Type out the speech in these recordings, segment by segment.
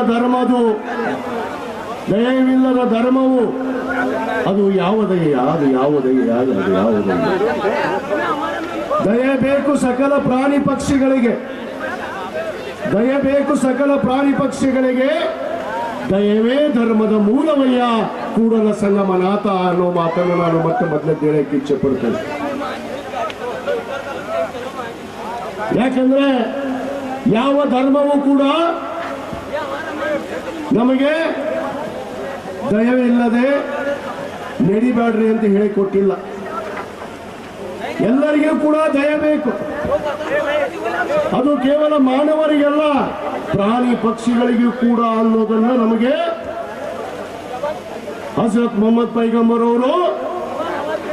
ಧರ್ಮ ಅದು. ದಯವಿಲ್ಲದ ಧರ್ಮವು. ಅದು ಯಾವ ದಯ? ಅದು ಯಾವ ದಯ? ಅದು ಯಾವ ದಯೆ ಬೇಕು ಸಕಲ ಪ್ರಾಣಿ ಪಕ್ಷಿಗಳಿಗೆ. ದಯ ಬೇಕು ಸಕಲ ಪ್ರಾಣಿ ಪಕ್ಷಿಗಳಿಗೆ. ದಯವೇ ಧರ್ಮದ ಮೂಲವಯ್ಯ. ಕೂಡಲ ಸಂಗಮನಾಥ ಅನ್ನೋ ಮಾತನ್ನು ನಾನು ಮತ್ತೆ ಮೊದಲೇ ಹೇಳಕ್ಕೆ ಇಚ್ಛೆ ಪಡ್ತೇನೆ. ಯಾಕಂದ್ರೆ ಯಾವ ಧರ್ಮವೂ ಕೂಡ ನಮಗೆ ದಯವಿಲ್ಲದೆ ನಡಿಬೇಡ್ರಿ ಅಂತ ಹೇಳಿಕೊಟ್ಟಿಲ್ಲ. ಎಲ್ಲರಿಗೂ ಕೂಡ ದಯ ಬೇಕು. ಅದು ಕೇವಲ ಮಾನವರಿಗೆಲ್ಲ, ಪ್ರಾಣಿ ಪಕ್ಷಿಗಳಿಗೂ ಕೂಡ ಅನ್ನೋದನ್ನ ನಮಗೆ ಹಜರತ್ ಮೊಹಮ್ಮದ್ ಪೈಗಂಬರ್ ಅವರು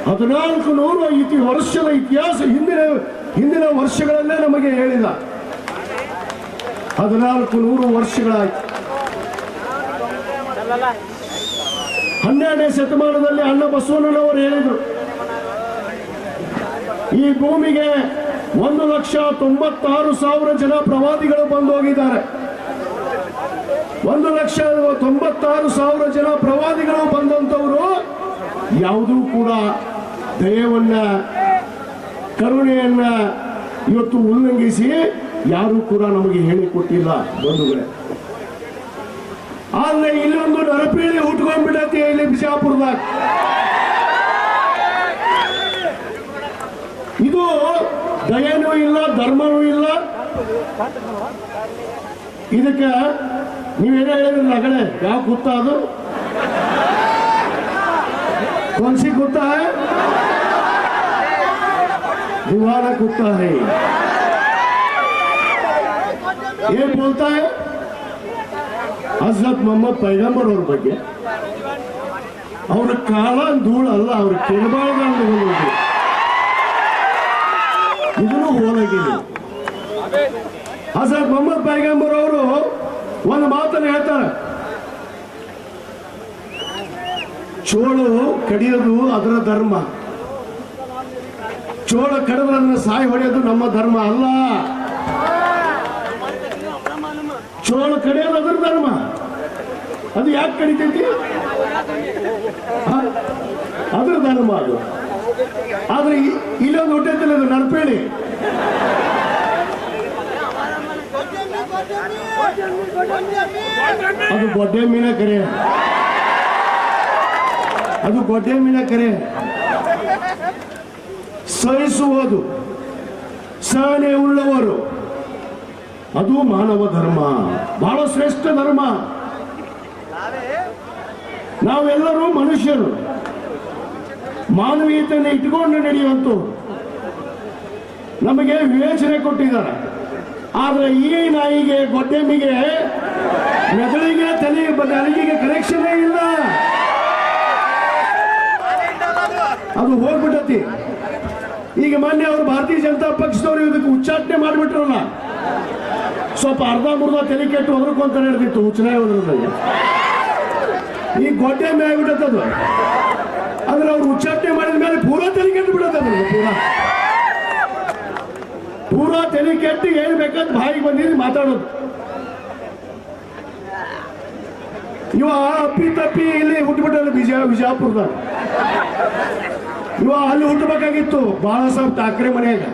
ಹದಿನಾಲ್ಕು ನೂರು ಇತಿ ವರ್ಷದ ಇತಿಹಾಸ ಹಿಂದಿನ ಹಿಂದಿನ ವರ್ಷಗಳಲ್ಲೇ ನಮಗೆ ಹೇಳಿದ. ಹದಿನಾಲ್ಕು ನೂರು ವರ್ಷಗಳಾಯ್ತು. ಹನ್ನೆರಡನೇ ಶತಮಾನದಲ್ಲಿ ಅಣ್ಣ ಬಸವಣ್ಣನವರು ಹೇಳಿದರು. ಈ ಭೂಮಿಗೆ ಒಂದು ಲಕ್ಷ ತೊಂಬತ್ತಾರು ಸಾವಿರ ಜನ ಪ್ರವಾದಿಗಳು ಬಂದು ಹೋಗಿದ್ದಾರೆ. ಒಂದು ಲಕ್ಷ ತೊಂಬತ್ತಾರು ಸಾವಿರ ಜನ ಪ್ರವಾದಿಗಳು ಬಂದಂತವರು ಯಾವುದೂ ಕೂಡ ದಯವನ್ನ, ಕರುಣೆಯನ್ನ ಇವತ್ತು ಉಲ್ಲಂಘಿಸಿ ಯಾರೂ ಕೂಡ ನಮಗೆ ಹೇಳಿಕೊಟ್ಟಿಲ್ಲ ಬಂಧುಗಳೇ. ಆದ್ರೆ ಇಲ್ಲೊಂದು ನರಪೀಳಿ ಹುಟ್ಕೊಂಡ್ಬಿಡತ್ತೆ ಇಲ್ಲಿ ಬಿಜಾಪುರದಾಗ ಇದು ದಯನೂ ಇಲ್ಲ ಧರ್ಮನೂ ಇಲ್ಲ ಇದಕ್ಕೆ ನೀವೇನೇ ಹೇಳಿದ್ರಲ್ಲ ಅಗಡೆ ಯಾವ ಕುತ್ತ ಅದು कौन कुत्ता है दीवाना कुत्ता है ये बोलता है ಹಜರತ್ ಮೊಹಮ್ಮದ್ ಪೈಗಂಬರ್ ಅವ್ರ ಬಗ್ಗೆ. ಅವ್ರ ಕಾಲ ಧೂಳ ಅಲ್ಲ, ಅವ್ರ ಕೆಳಬಾಳಗಳನ್ನು ಇದನ್ನು ಹೋಲಾಗಿದೆ ಹಜರತ್ ಮೊಹಮ್ಮದ್ ಪೈಗಂಬರ್ ಅವರು ಒಂದು ಮಾತನ್ನು ಹೇಳ್ತಾರೆ. ಚೋಳು ಕಡಿಯೋದು ಅದರ ಧರ್ಮ. ಚೋಳ ಕಡದರನ್ನು ಸಾಯಿ ಹೊಡೆಯೋದು ನಮ್ಮ ಧರ್ಮ ಅಲ್ಲ ಚೋಳ ಕಡಿಯೋದು ಅದರ ಧರ್ಮ ಅದು ಯಾಕೆ ಕಡಿತೈತಿ? ಅದ್ರ ಧರ್ಮ ಅದು. ಆದ್ರೆ ಇಲ್ಲೊಂದು ಹೊಟ್ಟೆತಿಲ್ಲ ಅದು ನರ್ಪೇಣಿ ಅದು ಗೊಡ್ಡೆ ಮೀನ ಕರೆ. ಅದು ಗೊಡ್ಡೆ ಮೀನ ಕರೆ. ಸಹಿಸುವುದು. ಸಹನೆ ಉಳ್ಳವರು. ಅದು ಮಾನವ ಧರ್ಮ. ಬಹಳ ಶ್ರೇಷ್ಠ ಧರ್ಮ. ನಾವೆಲ್ಲರೂ ಮನುಷ್ಯರು. ಮಾನವೀಯತೆಯನ್ನು ಇಟ್ಕೊಂಡು ನಡೆಯುವಂತು ನಮಗೆ ವಿವೇಚನೆ ಕೊಟ್ಟಿದ್ದಾರೆ. ಆದ್ರೆ ಈ ನಾಯಿಗೆ ಗೊಡ್ಡೆಮ್ಮಿಗೆ ಮೆದುಳಿಗೆ ತಲೆ ನಾಲಿಗೆಗೆ ಕನೆಕ್ಷನೇ ಇಲ್ಲ. ಅದು ಹೋಗ್ಬಿಟ್ಟತಿ. ಈಗ ಮೊನ್ನೆ ಅವರು ಭಾರತೀಯ ಜನತಾ ಪಕ್ಷದವರು ಇದಕ್ಕೆ ಉಚ್ಚಾಟನೆ ಮಾಡಿಬಿಟ್ರಲ್ಲ. ಸ್ವಲ್ಪ ಅರ್ಧ ಮುರ್ಧ ತಲೆ ಕೆಟ್ಟು ಹೊದ್ರಕೊಂತ ನಡೆದಿತ್ತು ಚುನಾವಣೆಯಲ್ಲಿ ಈ ಗೊಡ್ಡೆ ಮೇಲೆ ಆಗಿಬಿಟ್ಟದ್ದು ಅಂದ್ರೆ ಅವ್ರು ಉಚ್ಚಾಟನೆ ಮಾಡಿದ ಮೇಲೆ ಪೂರಾ ತಲೆ ಕೆಟ್ಟು ಬಿಡತ್ತದ ಪೂರಾ. ಪೂರ ತಲೆ ಕೆಟ್ಟು ಹೇಳ್ಬೇಕಂತ ಬೇಕಂತ ಬಾಯಿಗೆ ಬಂದಿದ್ದು ಮಾತಾಡೋದು. ಇವ ಅಪ್ಪಿ ತಪ್ಪಿ ಇಲ್ಲಿ ಹುಟ್ಟುಬಿಟ್ಟಲ್ಲ ಬಿಜಾ ವಿಜಯಪುರದ ಇವ ಅಲ್ಲಿ ಹುಟ್ಟಬೇಕಾಗಿತ್ತು ಬಾಳ ಸಾಹೇಬ್ ಠಾಕ್ರೆ ಮನೆಯಾಗ.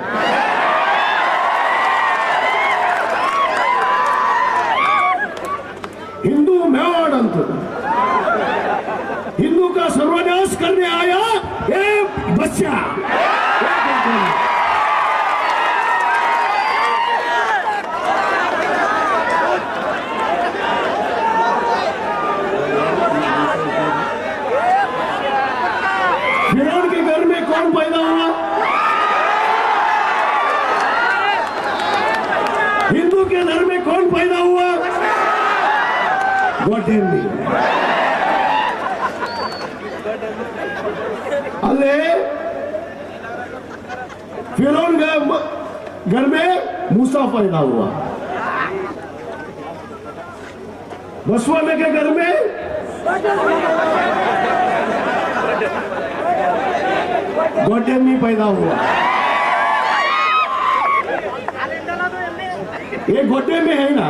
कौन पैदा हुआ? हिंदू के घर में कौन पैदा हुआ? गोटेम्बी अल्ले, फिरौन का घर में मूसा पैदा हुआ। बसवाने के घर में गोटेम्बी पैदा हुआ। ये गोटे में है ना?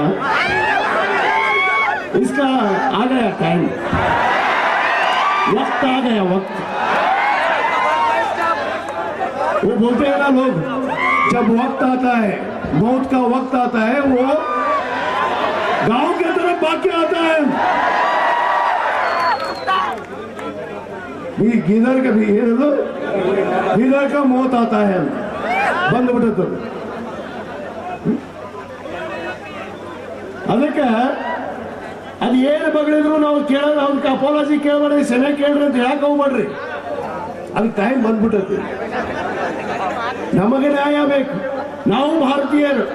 इसका आ गया टाइम वक्त आ गया वक्त। वो बोलते हैं ना लोग, जब वक्त आता है, मौत का वक्त आता है, वो गाँव की तरफ़ बाकी आता है। ಈ ಗೀದರ್ ಕವಿ ಏನದು? ಗೀದರ್ ಕ ಮೋತ್ ಅಂತ ಬಂದ್ಬಿಟ್ಟದ್ದು ಅದಕ್ಕೆ ಅದು ಏನು ಬಗಳಿದ್ರು ನಾವು ಕೇಳೋದು ಅವ್ರಿಗೆ ಅಪಾಲಜಿ ಕೇಳಬೇಡಿ ಸೆನೆ ಕೇಳ್ರಿ ಅಂತ ಯಾಕೆ ಹೋಗ್ಬೇಡ್ರಿ? ಅದು ಟೈಮ್ ಬಂದ್ಬಿಟ್ಟದ್ದು ನಮಗೆ ನ್ಯಾಯ ಬೇಕು. ನಾವು ಭಾರತೀಯರು.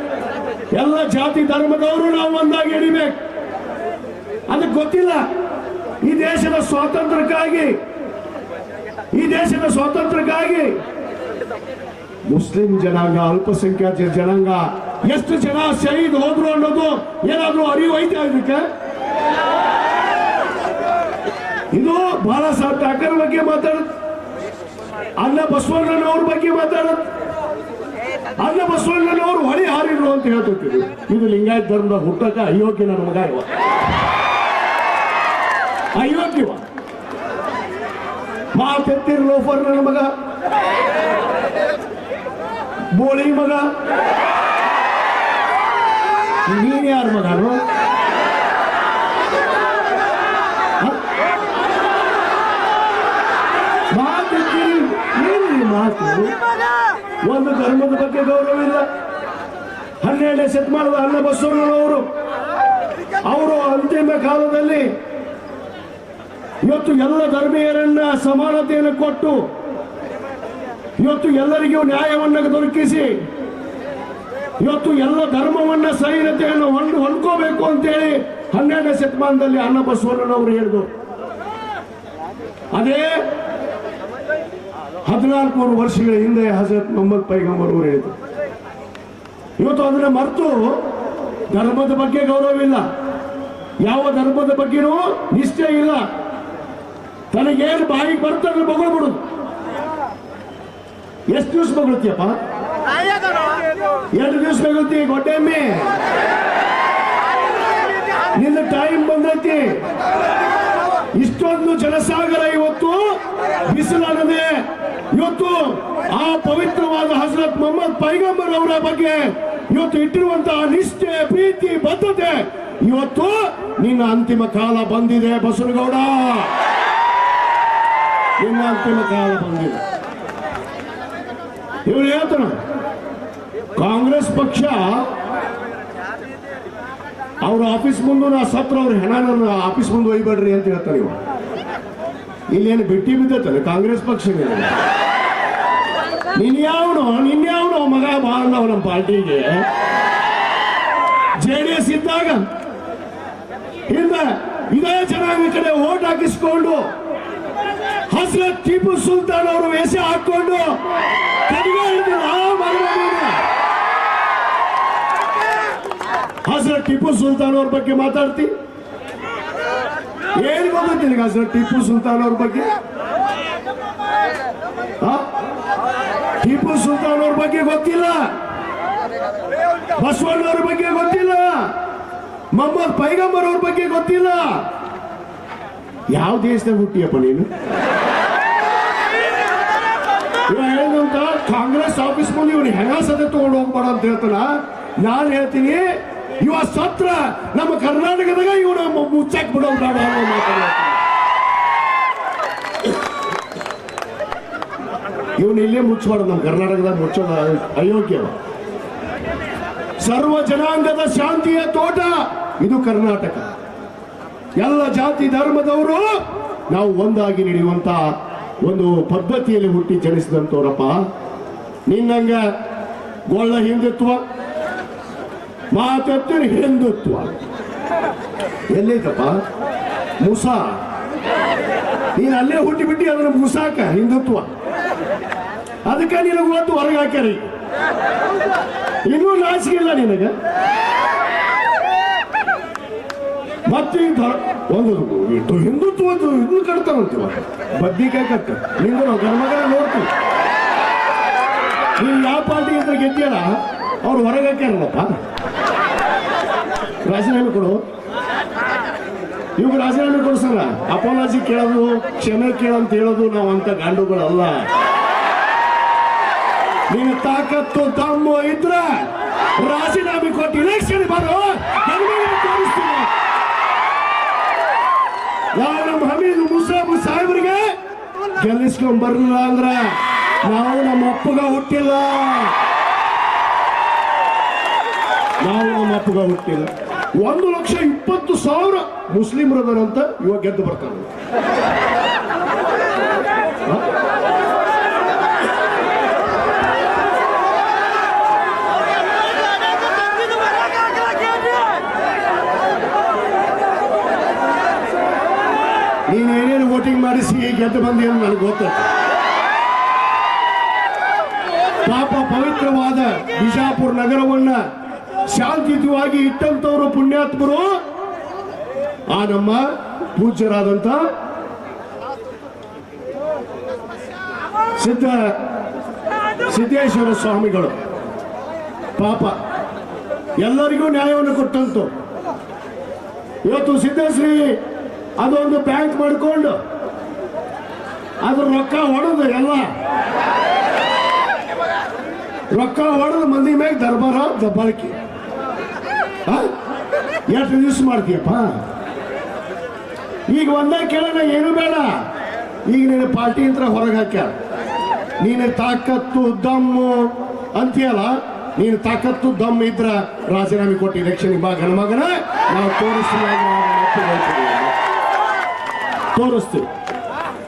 ಎಲ್ಲ ಜಾತಿ ಧರ್ಮದವರು ನಾವು ಒಂದಾಗಿ ಹಿಡಿಬೇಕು. ಅದಕ್ಕೆ ಗೊತ್ತಿಲ್ಲ. ಈ ದೇಶದ ಸ್ವಾತಂತ್ರ್ಯಕ್ಕಾಗಿ ಈ ದೇಶದ ಸ್ವಾತಂತ್ರ್ಯಕ್ಕಾಗಿ ಮುಸ್ಲಿಂ ಜನಾಂಗ, ಅಲ್ಪಸಂಖ್ಯಾತ ಜನಾಂಗ, ಎಷ್ಟು ಜನ ಶಹೀದ್ ಹೋದ್ರು ಅನ್ನೋದು ಏನಾದ್ರೂ ಅರಿವು ಐತೆ ಅದಕ್ಕೆ ಇದು ಬಾಲ ಸಾಹೇಬ್ ಠಾಕರ್ ಬಗ್ಗೆ ಮಾತಾಡುತ್ತೆ. ಅನ್ನ ಬಸವಣ್ಣನವ್ರ ಬಗ್ಗೆ ಮಾತಾಡುತ್ತೆ. ಅನ್ನ ಬಸವಣ್ಣನವ್ರು ಹೊಳಿ ಹಾರಿದ್ರು ಅಂತ ಹೇಳ್ತಿದ್ರು ಇದು ಲಿಂಗಾಯತ ಧರ್ಮದ ಹುಟ್ಟಕ ಅಯೋಗ್ಯ ನನ್ನ ಮಗ ಇವ. ಅಯೋಗ್ಯವ ಮಾತೆತ್ತಿರ್ ಲೋಫರ್ ನನ್ನ ಮಗ. ಬೋಳಿ ಮಗ. ನೀನ್ ಯಾರ ಮಗ ಮಾತು? ಒಂದು ಧರ್ಮದ ಬಗ್ಗೆ ಗೌರವ ಇಲ್ಲ. ಹನ್ನೆರಡನೇ ಶತಮಾನದ ಅನ್ನ ಬಸವಣ್ಣನವರು, ಅವರು ಅಂತಿಮ ಕಾಲದಲ್ಲಿ ಇವತ್ತು ಎಲ್ಲ ಧರ್ಮೀಯರನ್ನ ಸಮಾನತೆಯನ್ನು ಕೊಟ್ಟು ಇವತ್ತು ಎಲ್ಲರಿಗೂ ನ್ಯಾಯವನ್ನು ದೊರಕಿಸಿ, ಇವತ್ತು ಎಲ್ಲ ಧರ್ಮವನ್ನ ಸಹೀನತೆಯನ್ನು ಹೊಂದು, ಹೊಂದ್ಕೋಬೇಕು ಅಂತೇಳಿ ಹನ್ನೆರಡನೇ ಶತಮಾನದಲ್ಲಿ ಅನ್ನ ಬಸವಣ್ಣನವರು ಹೇಳಿದರು. ಅದೇ ಹದಿನಾಲ್ಕು ವರ್ಷಗಳ ಹಿಂದೆ ಹಜರತ್ ಮೊಹಮ್ಮದ್ ಪೈಗಂಬರ್ ಅವರು ಹೇಳಿದರು. ಇವತ್ತು ಅದನ್ನ ಮರೆತು ಧರ್ಮದ ಬಗ್ಗೆ ಗೌರವ ಇಲ್ಲ ಯಾವ ಧರ್ಮದ ಬಗ್ಗೆನೂ ನಿಷ್ಠೆ ಇಲ್ಲ. ತನಗೇನು ಬಾಯಿಗೆ ಬರ್ತದೆ ಬಿಡು ಎಷ್ಟು ದಿವಸ ಬಗಳ್ತೀಯಪ್ಪ? ಎರಡು ದಿವಸ ಬಗಳ್ತಿ, ಗೊಡ್ಡೆಮ್ಮೆ. ನಿನ್ನ ಟೈಮ್ ಬಂದೈತಿ. ಇಷ್ಟೊಂದು ಜನಸಾಗರ ಇವತ್ತು ಬಿಸಿಲಾಗದೆ. ಇವತ್ತು ಆ ಪವಿತ್ರವಾದ ಹಜರತ್ ಮೊಹಮ್ಮದ್ ಪೈಗಂಬರ್ ಅವರ ಬಗ್ಗೆ ಇವತ್ತು ಇಟ್ಟಿರುವಂತಹ ನಿಷ್ಠೆ, ಪ್ರೀತಿ, ಬದ್ಧತೆ ಇವತ್ತು ನಿನ್ನ ಅಂತಿಮ ಕಾಲ ಬಂದಿದೆ ಬಸವನಗೌಡ. ನಿನ್ನ ಅಂತಿಮ ಕಾಲ ಬಂದಿದೆ. ಇವನು ಕಾಂಗ್ರೆಸ್ ಪಕ್ಷ ಅವ್ರ ಆಫೀಸ್ ಮುಂದೆ ನಾ ಸತ್ರ ಅವ್ರ ಹೆಣ ಆಫೀಸ್ ಮುಂದೆ ಒಯ್ಬೇಡ್ರಿ ಅಂತ ಹೇಳ್ತಾರೆ ಇವ ಇಲ್ಲೇನು ಬಿಟ್ಟಿ ಬಿದ್ದೈತಲ್ಲ ಕಾಂಗ್ರೆಸ್ ಪಕ್ಷ ನೀನ್ ಯಾವನು, ನಿನ್ ಯಾವನು ಮಗ ಬಾಳ ನಮ್ಮ ಪಾರ್ಟಿಗೆ. ಜೆ ಡಿ ಎಸ್ ಇದ್ದಾಗ, ಹಿಂದೆ ಇದೇ ಜನಾಂಗ ಕಡೆ ಓಟ್ ಹಾಕಿಸ್ಕೊಂಡು ಹಸ್ರತ್ ಟಿಪ್ಪು ಸುಲ್ತಾನ್ ಅವರು ವೇಷ ಹಾಕೊಂಡು ಹಸ್ರತ್ ಟಿಪ್ಪು ಸುಲ್ತಾನ್ ಅವ್ರ ಬಗ್ಗೆ ಮಾತಾಡ್ತಿ? ಏನ್ ಗೊತ್ತಿಲ್ಲ ನಿನಗೆ ಟಿಪ್ಪು ಸುಲ್ತಾನ್ ಅವ್ರ ಬಗ್ಗೆ? ಟಿಪ್ಪು ಸುಲ್ತಾನ್ ಅವ್ರ ಬಗ್ಗೆ ಗೊತ್ತಿಲ್ಲ? ಬಸವಣ್ಣವ್ರ ಬಗ್ಗೆ ಗೊತ್ತಿಲ್ಲ? ಮೊಹಮ್ಮದ್ ಪೈಗಂಬರ್ ಅವ್ರ ಬಗ್ಗೆ ಗೊತ್ತಿಲ್ಲ? ಯಾವ ದೇಶದಾಗ ಹುಟ್ಟಿಯಪ್ಪ ನೀನು? ಇವ ಹೇಳಿದಂತ ಕಾಂಗ್ರೆಸ್ ಆಫೀಸ್ ಮುಂದೆ ಇವನು ಹೆಣ ತಗೊಂಡು ಹೋಗ್ಬಾರ ಅಂತ ಹೇಳ್ತಾನ? ನಾನು ಹೇಳ್ತೀನಿ, ಇವ ಸತ್ರ ನಮ್ಮ ಕರ್ನಾಟಕದಾಗ ಇವನು ಮುಚ್ಚಾಕ್ ಬಿಡೋ ಮಾತನ್ನ ಇವನು ಇಲ್ಲೇ ಮುಚ್ಚಬಾರ್ದು ನಮ್ಮ ಕರ್ನಾಟಕದಾಗ ಮುಚ್ಚೋದ ಅಯೋಗ್ಯ. ಸರ್ವ ಜನಾಂಗದ ಶಾಂತಿಯ ತೋಟ ಇದು ಕರ್ನಾಟಕ. ಎಲ್ಲ ಜಾತಿ, ಧರ್ಮದವರು ನಾವು ಒಂದಾಗಿ ನಡೆಯುವಂತ ಒಂದು ಪದ್ಧತಿಯಲ್ಲಿ ಹುಟ್ಟಿ ಜನಿಸಿದಂತವರಪ್ಪ. ನಿನ್ನಂಗ ಗೊಳ್ಳ ಹಿಂದುತ್ವ ಮಾತೆತ್ತಿನ ಹಿಂದುತ್ವ. ಎಲ್ಲೈತಪ್ಪ ಮುಸಾ. ನೀನು ಅಲ್ಲೇ ಹುಟ್ಟಿ ಬಿಟ್ಟಿ ಅದನ್ನ ಮುಸಾಕ, ಹಿಂದುತ್ವ. ಅದಕ್ಕೆ ನಿನಗೆ ಗೊತ್ತು ಹೊರಗೆ ಹಾಕ್ಯಾರಿ ಇನ್ನೂ ನಾಚಿಕೆ ಇಲ್ಲ ನಿನಗೆ. ಮತ್ತೆ ಒಂದು ಇದು ಹಿಂದುತ್ವ ಒಂದು ಕಟ್ತಾವಂತೀವ ಬದ್ನಿಕಾಯಿ ಕಟ್ಟ. ನಿಂದು ನಾವು ಗರ್ಮಗರ ನೋಡ್ತೀವಿ. ನೀವು ಯಾವ ಪಾರ್ಟಿ ಅಂತ ಗೆದ್ದಿಯಲ್ಲ, ಅವ್ರು ಹೊರಗೆ ಹಾಕ್ಯಾರಲ್ಲಪ್ಪ ರಾಜೀನಾಮೆ ಕೊಡು. ಇವಾಗ ರಾಜೀನಾಮೆ ಕೊಡ್ಸಲ್ಲ. ಅಪಾಲಜಿ ಕೇಳೋದು, ಕ್ಷಮೆ ಕೇಳಂತ ಹೇಳೋದು ನಾವು ಅಂತ ಗಾಂಡುಗಳಲ್ಲ. ನೀನು ತಾಕತ್ತು ತಮ್ಮ ಇದ್ರ ರಾಜೀನಾಮೆ ಕೊಟ್ಟು ಇಲೆಕ್ಷನ್ ಬರೋ. ನಮ್ಮ ಹಮೀದ್ ಮುಸಾಬು ಸಾಹೇಬ್ರಿಗೆ ಗೆಲ್ಲಿಸ್ಕೊಂಡ್ ಬರ್ಲಿಲ್ಲ ಅಂದ್ರ ನಾವು ನಮ್ಮ ಅಪ್ಪಗ ಹುಟ್ಟಿಲ್ಲ. ನಾವು ನಮ್ಮ ಅಪ್ಪಗ ಹುಟ್ಟಿಲ್ಲ. ಒಂದು ಲಕ್ಷ ಇಪ್ಪತ್ತು ಸಾವಿರ ಮುಸ್ಲಿಮರದರಂತ ಇವಾಗ ಗೆದ್ದು ಬರ್ತಾರೆ ನೀನು ಏನೇನು ವೋಟಿಂಗ್ ಮಾಡಿಸಿ ಗೆದ್ದು ಬಂದಿ ಅಂತ ನನಗೆ ಗೊತ್ತು. ಪಾಪ ಪವಿತ್ರವಾದ ಬಿಜಾಪುರ ನಗರವನ್ನ ಶಾಂತಿಯುತವಾಗಿ ಇಟ್ಟಂತವರು ಪುಣ್ಯಾತ್ಮರು. ಆ ನಮ್ಮ ಪೂಜ್ಯರಾದಂತ ಸಿದ್ಧ ಸಿದ್ದೇಶ್ವರ ಸ್ವಾಮಿಗಳು. ಪಾಪ ಎಲ್ಲರಿಗೂ ನ್ಯಾಯವನ್ನು ಕೊಟ್ಟಂತು. ಇವತ್ತು ಸಿದ್ದೇಶ್ರೀ ಅದೊಂದು ಬ್ಯಾಂಕ್ ಮಾಡಿಕೊಂಡು ಅದ್ರ ರೊಕ್ಕ ಹೊಡೆದು ಎಲ್ಲ. ರೊಕ್ಕ ಹೊಡೆದು ಮಂದಿ ಮ್ಯಾಗ ದರ್ಬಾರ, ದಬ್ಬಾಳಿಕೆ? ಎಷ್ಟು ದಿವಸ ಮಾಡ್ತೀಯಪ್ಪ? ಈಗ ಒಂದೇ ಕೇಳೋಣ ಏನು ಬೇಡ. ಈಗ ನೀನು ಪಾರ್ಟಿ ಅಂತ ಹೊರಗೆ ಹಾಕ್ಯಾರ ನೀನು ತಾಕತ್ತು, ದಮ್ಮು ಅಂತೀಯಲ್ಲ, ನೀನು ತಾಕತ್ತು ದಮ್ ಇದ್ರ ರಾಜೀನಾಮೆ ಕೊಟ್ಟು ಎಲೆಕ್ಷನ್ ಬಾ ಗಣಮಗನ ನಾವು ತೋರಿಸ್ತೀವಿ. ತೋರಿಸ್ತೀವಿ.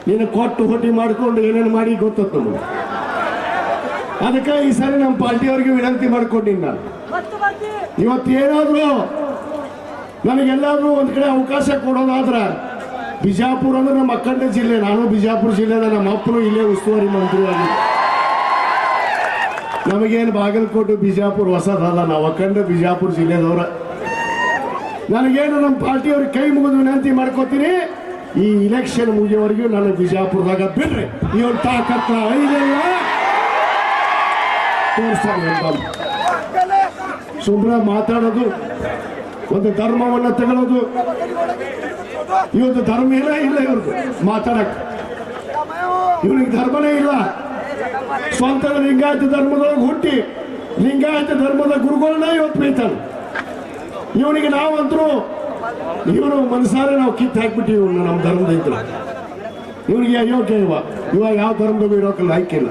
ನೀನು ಕೊಟ್ಟು ಹೊಟ್ಟಿ ಮಾಡಿಕೊಂಡು ಏನೇನು ಮಾಡಿ ಗೊತ್ತತ್ತು ನಮಗೆ? ಅದಕ್ಕೆ ಈ ಸಾರಿ ನಮ್ಮ ಪಾರ್ಟಿಯವ್ರಿಗೆ ವಿನಂತಿ ಮಾಡ್ಕೊಂಡಿನಿ ನಾನು. ಇವತ್ತು ಏನಾದರೂ ನನಗೆಲ್ಲಾದ್ರೂ ಒಂದು ಕಡೆ ಅವಕಾಶ ಕೊಡೋದಾದ್ರೆ ಬಿಜಾಪುರ ಅಂದ್ರೆ ನಮ್ಮ ಅಕ್ಕಂಡ ಜಿಲ್ಲೆ ನಾನು ಬಿಜಾಪುರ ಜಿಲ್ಲೆದ ನಮ್ಮ ಅಪ್ಪನು ಇಲ್ಲೇ ಉಸ್ತುವಾರಿ ಮಂತ್ರಿ ಆಗಿ. ನಮಗೇನು ಬಾಗಲಕೋಟೆ ಬಿಜಾಪುರ ಹೊಸದಲ್ಲ ನಾವು ಅಖಂಡ ಬಿಜಾಪುರ ಜಿಲ್ಲೆದವ್ರ. ನನಗೇನು ನಮ್ಮ ಪಾರ್ಟಿಯವ್ರಿಗೆ ಕೈ ಮುಗಿದು ವಿನಂತಿ ಮಾಡ್ಕೋತೀನಿ. ಈ ಇಲೆಕ್ಷನ್ ಮುಗಿಯೋವರೆಗೂ ನಾನು ಬಿಜಾಪುರದಾಗ ಬಿಡ್ರಿ. ಇವನ್ ತಾಕತ್ತ ಐದಲ್ಲ ಸುಮ್ಮನೆ ಮಾತಾಡೋದು, ಒಂದು ಧರ್ಮವನ್ನ ತಗೊಳ್ಳೋದು ಇವತ್ತು ಧರ್ಮ ಇಲ್ಲ ಇಲ್ಲ ಇವ್ರದ್ದು. ಮಾತಾಡಕ್ ಇವ್ರಿಗೆ ಧರ್ಮನೇ ಇಲ್ಲ. ಸ್ವಂತ ಲಿಂಗಾಯತ ಧರ್ಮದೊಳಗೆ ಹುಟ್ಟಿ, ಲಿಂಗಾಯತ ಧರ್ಮದ ಗುರುಗಳನ್ನ ಇವತ್ತು ಬೀತಾನೆ ಇವನಿಗೆ ನಾವಂತರೂ ಇವನು ಮನಸಾರೆ ನಾವು ಕಿತ್ತು ಹಾಕ್ಬಿಟ್ಟಿವಿ ನಮ್ಮ ಧರ್ಮದ ಇದ್ರು. ಇವ್ರಿಗೆ ಅಯೋಗ್ಯ ಇವ. ಇವಾಗ ಯಾವ ಧರ್ಮದ ಇರೋಕಲ್ಲ ಹಾಕಿಲ್ಲ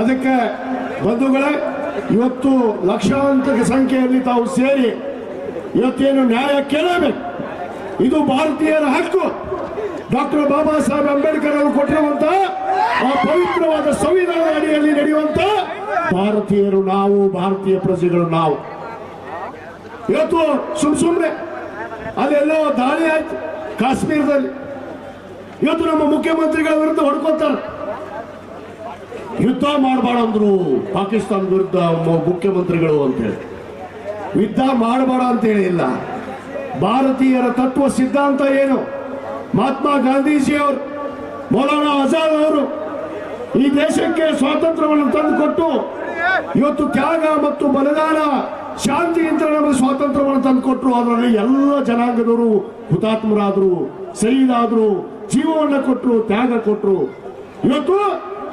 ಅದಕ್ಕೆ ಬಂಧುಗಳೇ, ಇವತ್ತು ಲಕ್ಷಾಂತರ ಸಂಖ್ಯೆಯಲ್ಲಿ ತಾವು ಸೇರಿ ಇವತ್ತೇನು ನ್ಯಾಯ ಕೇಳಬೇಕು? ಇದು ಭಾರತೀಯರ ಹಕ್ಕು. ಡಾಕ್ಟರ್ ಬಾಬಾ ಸಾಹೇಬ್ ಅಂಬೇಡ್ಕರ್ ಅವರು ಕೊಟ್ಟಿರುವಂತ ಆ ಪವಿತ್ರವಾದ ಸಂವಿಧಾನ ಅಡಿಯಲ್ಲಿ ನಡೆಯುವಂತ ಭಾರತೀಯರು ನಾವು, ಭಾರತೀಯ ಪ್ರಜೆಗಳು ನಾವು. ಇವತ್ತು ಸುಮ್ ಸುಮ್ಮನೆ ಅಲ್ಲೆಲ್ಲೋ ದಾಳಿ ಆಯ್ತು. ಕಾಶ್ಮೀರದಲ್ಲಿ. ಇವತ್ತು ನಮ್ಮ ಮುಖ್ಯಮಂತ್ರಿಗಳ ವಿರುದ್ಧ ಹೊಡ್ಕೊತಾರೆ. ಯುದ್ಧ ಮಾಡಬಾರ್ದಂದ್ರು ಪಾಕಿಸ್ತಾನ ವಿರುದ್ಧ ಮುಖ್ಯಮಂತ್ರಿಗಳು ಮುಖ್ಯಮಂತ್ರಿಗಳು ಅಂತೇಳಿ. ಯುದ್ಧ ಮಾಡಬೇಡ ಅಂತ ಹೇಳಿಲ್ಲ ಭಾರತೀಯರ ತತ್ವ ಸಿದ್ಧಾಂತ ಏನು? ಮಹಾತ್ಮ ಗಾಂಧೀಜಿ ಅವರು ಮೌಲಾನಾ ಆಜಾದ್ ಅವರು ಈ ದೇಶಕ್ಕೆ ಸ್ವಾತಂತ್ರ್ಯವನ್ನು ತಂದುಕೊಟ್ಟು ಇವತ್ತು ತ್ಯಾಗ ಮತ್ತು ಬಲಿದಾನ ಶಾಂತಿಯಿಂದ ನಮಗೆ ಸ್ವಾತಂತ್ರ್ಯವನ್ನು ತಂದುಕೊಟ್ರು. ಅದರಲ್ಲಿ ಎಲ್ಲ ಜನಾಂಗದವರು ಹುತಾತ್ಮರಾದರು ಸರಿದಾದರು ಜೀವವನ್ನು ಕೊಟ್ಟರು ತ್ಯಾಗ ಕೊಟ್ಟರು ಇವತ್ತು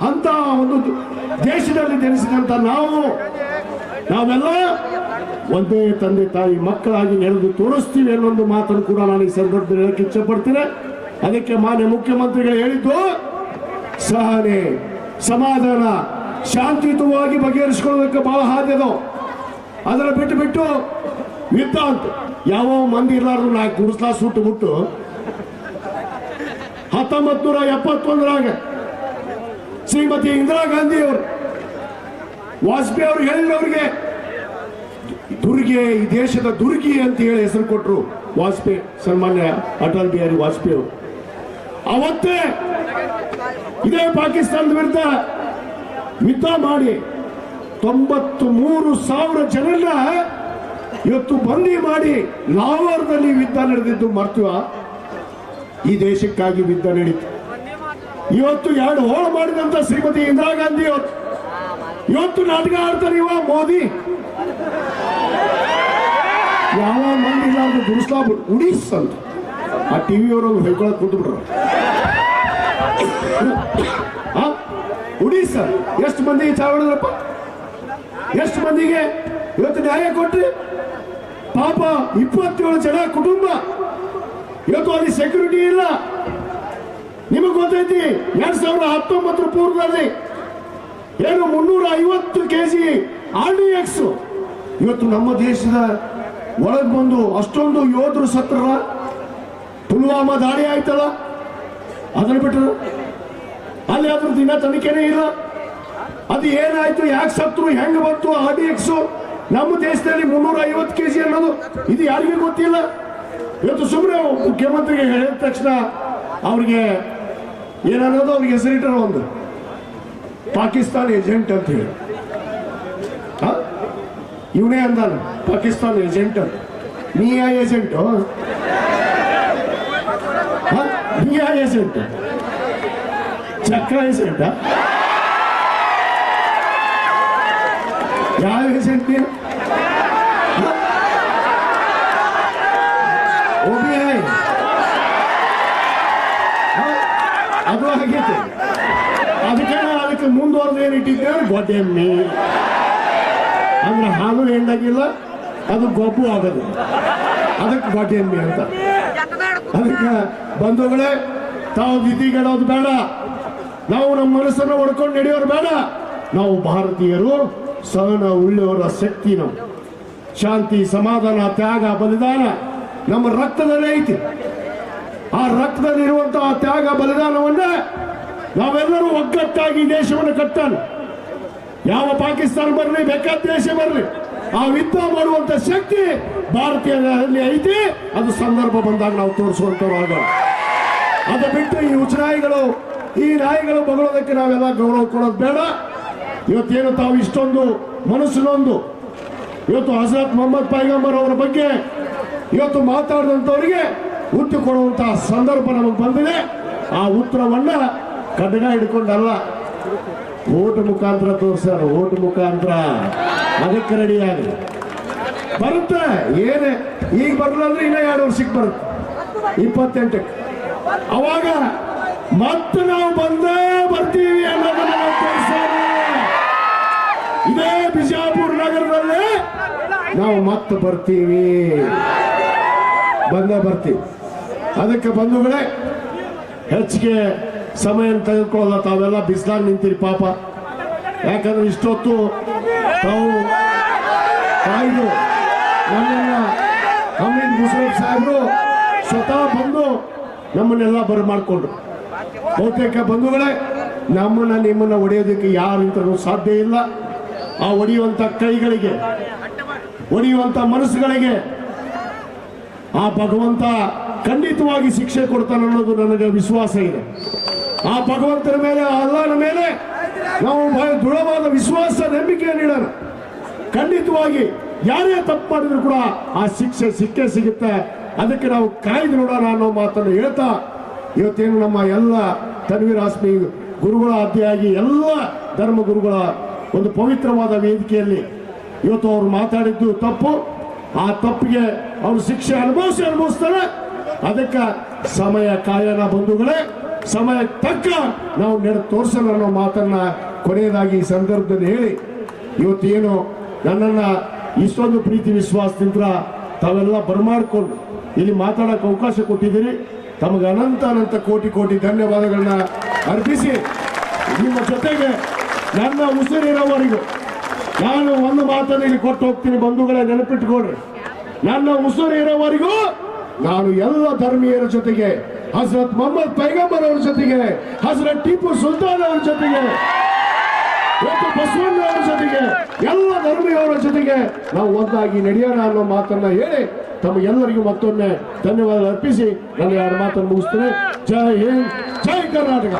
ಅಂತ ಒಂದು ದೇಶದಲ್ಲಿ ಜನಿಸಿದಂತ ನಾವು, ನಾವೆಲ್ಲ ಒಂದೇ ತಂದೆ ತಾಯಿ ಮಕ್ಕಳಾಗಿ ನೆಲೆದು ತೋರಿಸ್ತೀವಿ ಅನ್ನೊಂದು ಮಾತನ್ನು ಕೂಡ ನಾನು ಈ ಸಂದರ್ಭದಲ್ಲಿ ಹೇಳಕ್ಕೆ ಇಚ್ಛಪಡ್ತೇನೆ. ಅದಕ್ಕೆ ಮಾನ್ಯ ಮುಖ್ಯಮಂತ್ರಿಗಳು ಹೇಳಿದ್ದು, ಸಹನೆ, ಸಮಾಧಾನ, ಶಾಂತಿಯುತವಾಗಿ ಬಗೆಹರಿಸಿಕೊಳ್ಳೋದಕ್ಕೆ ಬಹಳ ಹಾದಿ ಅದರ ಬಿಟ್ಟು ಬಿಟ್ಟು ಯುದ್ಧ ಅಂತ ಯಾವ ಮಂದಿ ಇರ್ಲಾರ್ದು ನಾಲ್ಕು ಗುಡಿಸ್ಲಾ ಸುಟ್ಟು ಬಿಟ್ಟು ಹತ್ತೊಂಬತ್ ನೂರ ಎಪ್ಪತ್ತೊಂದರಾಗ ಶ್ರೀಮತಿ ಇಂದಿರಾ ಗಾಂಧಿ ಅವರು ವಾಜಪೇಯಿ ಅವರು ಹೇಳಿದವರಿಗೆ, ದುರ್ಗೆ ಈ ದೇಶದ ದುರ್ಗಿ ಅಂತ ಹೇಳಿ ಹೆಸರು ಕೊಟ್ಟರು ವಾಜಪೇಯಿ, ಸನ್ಮಾನ್ಯ ಅಟಲ್ ಬಿಹಾರಿ ವಾಜಪೇಯಿ ಅವರು. ಅವತ್ತೇ ಇದೇ ಪಾಕಿಸ್ತಾನದ ವಿರುದ್ಧ ಯುದ್ಧ ಮಾಡಿ ತೊಂಬತ್ತು ಮೂರು ಸಾವಿರ ಜನರನ್ನ ಇವತ್ತು ಬಂದಿ ಮಾಡಿ ಲಾವರ್ದಲ್ಲಿ ಯುದ್ಧ ನಡೆದಿದ್ದು ಮರ್ತುವ ಈ ದೇಶಕ್ಕಾಗಿ ಯುದ್ಧ ನಡೀತು. ಇವತ್ತು ಎರಡು ಹೋಳ ಮಾಡಿದಂತ ಶ್ರೀಮತಿ ಇಂದಿರಾ ಗಾಂಧಿ ಅವರು. ಇವತ್ತು ನಾಟಕ ಆಡ್ತಾರೆ ಇವ ಮೋದಿ. ಯಾವ ಮಂದಿ ಅಂತ ದುರ್ಸ್ಲಾ ಉಡೀಸ್ ಅಂತ. ಆ ಟಿವಿಯವರು ಹೊಯ್ಕೊಳಕ್ ಕೂತು ಬಿಡ್ರು ಆ? ಉಡಿ ಸರ್. ಎಷ್ಟು ಮಂದಿ ಚಾ ಹೊಡೆದ್ರಪ್ಪ? ಎಷ್ಟು ಮಂದಿಗೆ ಇವತ್ತು ನ್ಯಾಯ ಕೊಟ್ಟು ಪಾಪ ಇಪ್ಪತ್ತೇಳು ಜನ ಕುಟುಂಬ. ಇವತ್ತು ಅಲ್ಲಿ ಸೆಕ್ಯೂರಿಟಿ ಇಲ್ಲ. ನಿಮಗೆ ಗೊತ್ತೈತಿ, ಎರಡ್ ಸಾವಿರದ ಹತ್ತೊಂಬತ್ತರ ಪೂರ್ವದಲ್ಲಿ ಏನು ಮುನ್ನೂರ ಐವತ್ತು K G R D X ಇವತ್ತು ನಮ್ಮ ದೇಶದ ಒಳಗೆ ಬಂದು ಅಷ್ಟೊಂದು ಯೋಧರು ಸತ್ರ ಪುಲ್ವಾಮಾ ದಾಳಿ ಆಯ್ತಲ್ಲ? ಅದನ್ನ ಬಿಟ್ಟರು ಅಲ್ಲಿ ಅದ್ರ ದಿನ ತನಿಖೆನೇ ಇಲ್ಲ. ಅದು ಏನಾಯ್ತು? ಯಾಕೆ ಸತ್ರು ಹೆಂಗ್ ಬಂತು? ಆರ್ ಎಕ್ಸ್ ನಮ್ಮ ದೇಶದಲ್ಲಿ ಮುನ್ನೂರ ಐವತ್ತು ಕೆ ಜಿ ಅನ್ನೋದು ಇದು ಯಾರಿಗೂ ಗೊತ್ತಿಲ್ಲ. ಇವತ್ತು ಸುಮ್ಮನೆ ಮುಖ್ಯಮಂತ್ರಿಗೆ ಹೇಳಿದ ತಕ್ಷಣ ಅವ್ರಿಗೆ ಏನನ್ನೋದು ಅವ್ರಿಗೆ ಹೆಸರಿಟ್ಟರು ಒಂದು. ಪಾಕಿಸ್ತಾನ್ ಏಜೆಂಟ್ ಅಂತ ಹೇಳಿ? ಇವನೇ ಅಂದಾನ, ಪಾಕಿಸ್ತಾನ್ ಏಜೆಂಟ್ ಅಂತ. ನೀ ಯಾ ಏಜೆಂಟ್. ನೀ ಯಾ ಏಜೆಂಟ್. ಚಕ್ರ ಏಜೆಂಟ. ಯಾವ ಏಜೆಂಟ್ ಓಬಿ? ಅದು ಆಗೈತೆ ಅದಕ್ಕೆ ಅದಕ್ಕೆ ಮುಂದುವರೆದು ಏನು ಇಟ್ಟಿದ್ದೆ? ಅಂದ್ರೆ ಹಾಲು ಹೆಣ್ಣಾಗಿಲ್ಲ ಅದು ಗೊಬ್ಬು ಆಗೋದು. ಅದಕ್ಕೆ ಗೊಡ್ಡೆಮ್ಮಿ ಅಂತ. ಅದಕ್ಕೆ ಬಂಧುಗಳೇ, ತಾವು ದಿತಿಗೆಡೋದು ಬೇಡ. ನಾವು ನಮ್ಮ ಮನಸ್ಸನ್ನು ಹೊಡ್ಕೊಂಡು ನಡೆಯೋರು ಬೇಡ. ನಾವು ಭಾರತೀಯರು ಸಹನ ಉಳ್ಳವರ ಶಕ್ತಿ ನಾವು ಶಾಂತಿ, ಸಮಾಧಾನ, ತ್ಯಾಗ, ಬಲಿದಾನ ನಮ್ಮ ರಕ್ತದಲ್ಲೇ ಐತಿ. ಆ ರಕ್ತದಲ್ಲಿರುವಂತಹ ತ್ಯಾಗ, ಬಲಿದಾನವನ್ನ ನಾವೆಲ್ಲರೂ ಒಗ್ಗಟ್ಟಾಗಿ ದೇಶವನ್ನು ಕಟ್ಟಾನ ಯಾವ ಪಾಕಿಸ್ತಾನ ಬರಲಿ, ಬೇಕಾದ ದೇಶ ಬರಲಿ, ಆ ಯುದ್ಧ ಮಾಡುವಂತ ಶಕ್ತಿ ಭಾರತೀಯರಲ್ಲಿ ಐತಿ. ಅದು ಸಂದರ್ಭ ಬಂದಾಗ ನಾವು ತೋರಿಸುವಂತವ್ರು ಆಗೋಣ. ಅದು ಬಿಟ್ಟು ಈ ಉಚ್ಚನಾಯಿಗಳು ಈ ನಾಯಿಗಳು ಬಗಳೋದಕ್ಕೆ ನಾವೆಲ್ಲ ಗೌರವ ಕೊಡೋದು ಬೇಡ. ಇವತ್ತೇನು ತಾವು ಇಷ್ಟೊಂದು ಮನಸ್ಸಿನೊಂದು ಇವತ್ತು ಹಜರತ್ ಮೊಹಮ್ಮದ್ ಪೈಗಂಬರ್ ಅವರ ಬಗ್ಗೆ ಇವತ್ತು ಮಾತಾಡಿದಂಥವರಿಗೆ ಹುಟ್ಟು ಕೊಡುವಂತಹ ಸಂದರ್ಭ ನಮಗೆ ಬಂದಿದೆ. ಆ ಉತ್ತರವನ್ನ ಕಡ್ಗ ಹಿಡ್ಕೊಂಡಲ್ಲ. ಓಟ್ ಮುಖಾಂತರ ತೋರ್ಸ್ಯಾರ, ಓಟ್ ಮುಖಾಂತರ ಅದಕ್ಕೆ ರೆಡಿ ಆಗಲಿ ಬರುತ್ತೆ, ಏನೇ, ಈಗ ಬರಲಂದ್ರೆ ಇನ್ನ ಎರಡು ವರ್ಷಕ್ಕೆ ಬರುತ್ತೆ. ಇಪ್ಪತ್ತೆಂಟಕ್ಕೆ. ಅವಾಗ ಮತ್ತೆ ನಾವು ಬಂದೇ ಬರ್ತೀವಿ ಅನ್ನೋದನ್ನ ತೋರಿಸೋಣ ಇದೇ ಬಿಜಾಪುರ ನಗರದಲ್ಲಿ ನಾವು ಮತ್ತೆ ಬರ್ತೀವಿ. ಬಂದೇ ಬರ್ತೀವಿ. ಅದಕ್ಕೆ ಬಂಧುಗಳೇ, ಹೆಚ್ಚಿಗೆ ಸಮಯ ತೆಗೆದುಕೊಳ್ಳಲ್ಲ ತಾವೆಲ್ಲ ಬಿಸಿಲಾಗಿ ನಿಂತೀರಿ ಪಾಪ. ಯಾಕಂದ್ರೆ ಇಷ್ಟೊತ್ತು ತಾವು ಕಾಯ್ದು ನಮ್ಮನ್ನ ಹಮೀದ್ ಮುಷರಫ್ ಸಾಹೇಬರು ಸ್ವತಃ ಬಂದು ನಮ್ಮನ್ನೆಲ್ಲ ಬರಮಾಡ್ಕೊಂಡ್ರು ಬಹುತೇಕ ಬಂಧುಗಳೇ, ನಮ್ಮನ್ನ ನಿಮ್ಮನ್ನ ಒಡೆಯೋದಕ್ಕೆ ಯಾರಿಂತಲೂ ಸಾಧ್ಯ ಇಲ್ಲ. ಆ ಒಡೆಯುವಂತ ಕೈಗಳಿಗೆ, ಒಡೆಯುವಂತ ಮನಸ್ಸುಗಳಿಗೆ, ಆ ಭಗವಂತ ಖಂಡಿತವಾಗಿ ಶಿಕ್ಷೆ ಕೊಡ್ತಾನೆ ಅನ್ನೋದು ನನಗೆ ವಿಶ್ವಾಸ ಇದೆ. ಆ ಭಗವಂತನ ಮೇಲೆ, ಆ ಅಲ್ಲನ ಮೇಲೆ ನಾವು ದೃಢವಾದ ವಿಶ್ವಾಸ, ನಂಬಿಕೆ ಇಡೋಣ ಖಂಡಿತವಾಗಿ ಯಾರೇ ತಪ್ಪು ಮಾಡಿದ್ರು ಕೂಡ ಆ ಶಿಕ್ಷೆ, ಸಿಕ್ಕೇ ಸಿಗುತ್ತೆ. ಅದಕ್ಕೆ ನಾವು ಕಾಯ್ದು ನೋಡೋಣ ಅನ್ನೋ ಮಾತನ್ನು ಹೇಳ್ತಾ, ಇವತ್ತೇನು ನಮ್ಮ ಎಲ್ಲ ತನ್ವೀರ್ ಆಸ್ಮಿ ಗುರುಗಳ ಅತಿಯಾಗಿ ಎಲ್ಲ ಧರ್ಮ ಗುರುಗಳ ಒಂದು ಪವಿತ್ರವಾದ ವೇದಿಕೆಯಲ್ಲಿ ಇವತ್ತು ಅವರು ಮಾತಾಡಿದ್ದು ತಪ್ಪು. ಆ ತಪ್ಪಿಗೆ ಅವರು ಶಿಕ್ಷೆ ಅನುಭವಿಸಿ ಅನುಭವಿಸ್ತಾರೆ. ಅದಕ್ಕೆ ಸಮಯ ಕಾಯನ ಬಂಧುಗಳೇ, ಸಮಯ ತಕ್ಕ ನಾವು ನೆಡ ತೋರಿಸೋಣ ಅನ್ನೋ ಮಾತನ್ನ ಕೊನೆಯದಾಗಿ ಈ ಸಂದರ್ಭದಲ್ಲಿ ಹೇಳಿ, ಇವತ್ತೇನು ನನ್ನನ್ನ ಇಷ್ಟೊಂದು ಪ್ರೀತಿ ವಿಶ್ವಾಸದಿಂದ ತಾವೆಲ್ಲ ಬರ್ಮಾಡ್ಕೊಂಡು ಇಲ್ಲಿ ಮಾತಾಡೋಕೆ ಅವಕಾಶ ಕೊಟ್ಟಿದ್ದೀರಿ. ತಮಗೆ ಅನಂತ ಅನಂತ ಕೋಟಿ ಕೋಟಿ ಧನ್ಯವಾದಗಳನ್ನ ಅರ್ಪಿಸಿ ನಿಮ್ಮ ಜೊತೆಗೆ ನನ್ನ ಉಸಿರಿರೋವರೆಗೂ ನಾನು ಒಂದು ಮಾತನ್ನು ಇಲ್ಲಿ ಕೊಟ್ಟು ಹೋಗ್ತೀನಿ. ಬಂಧುಗಳೇ ನೆನಪಿಟ್ಕೊಳ್ರಿ ನನ್ನ ಉಸಿರು ನಾನು ಎಲ್ಲ ಧರ್ಮೀಯರ ಜೊತೆಗೆ ಹಸರತ್ ಮೊಹಮ್ಮದ್ ಪೈಗಂಬರ್ ಅವರ ಜೊತೆಗೆ ಹಸರತ್ ಟಿಪ್ಪು ಸುಲ್ತಾನ್ ಅವರ ಜೊತೆಗೆ ಬಸವಣ್ಣ ಅವರ ಜೊತೆಗೆ, ಎಲ್ಲ ಧರ್ಮೀಯವರ ಜೊತೆಗೆ ನಾವು ಒಂದಾಗಿ ನಡೆಯೋಣ ಅನ್ನೋ ಮಾತನ್ನ ಹೇಳಿ ತಮಗೆಲ್ಲರಿಗೂ ಮತ್ತೊಮ್ಮೆ ಧನ್ಯವಾದ ಅರ್ಪಿಸಿ. ಎರಡು ಮಾತನ್ನು ಮುಗಿಸ್ತೇನೆ. ಜೈ ಹಿಂದ್, ಜೈ ಕರ್ನಾಟಕ.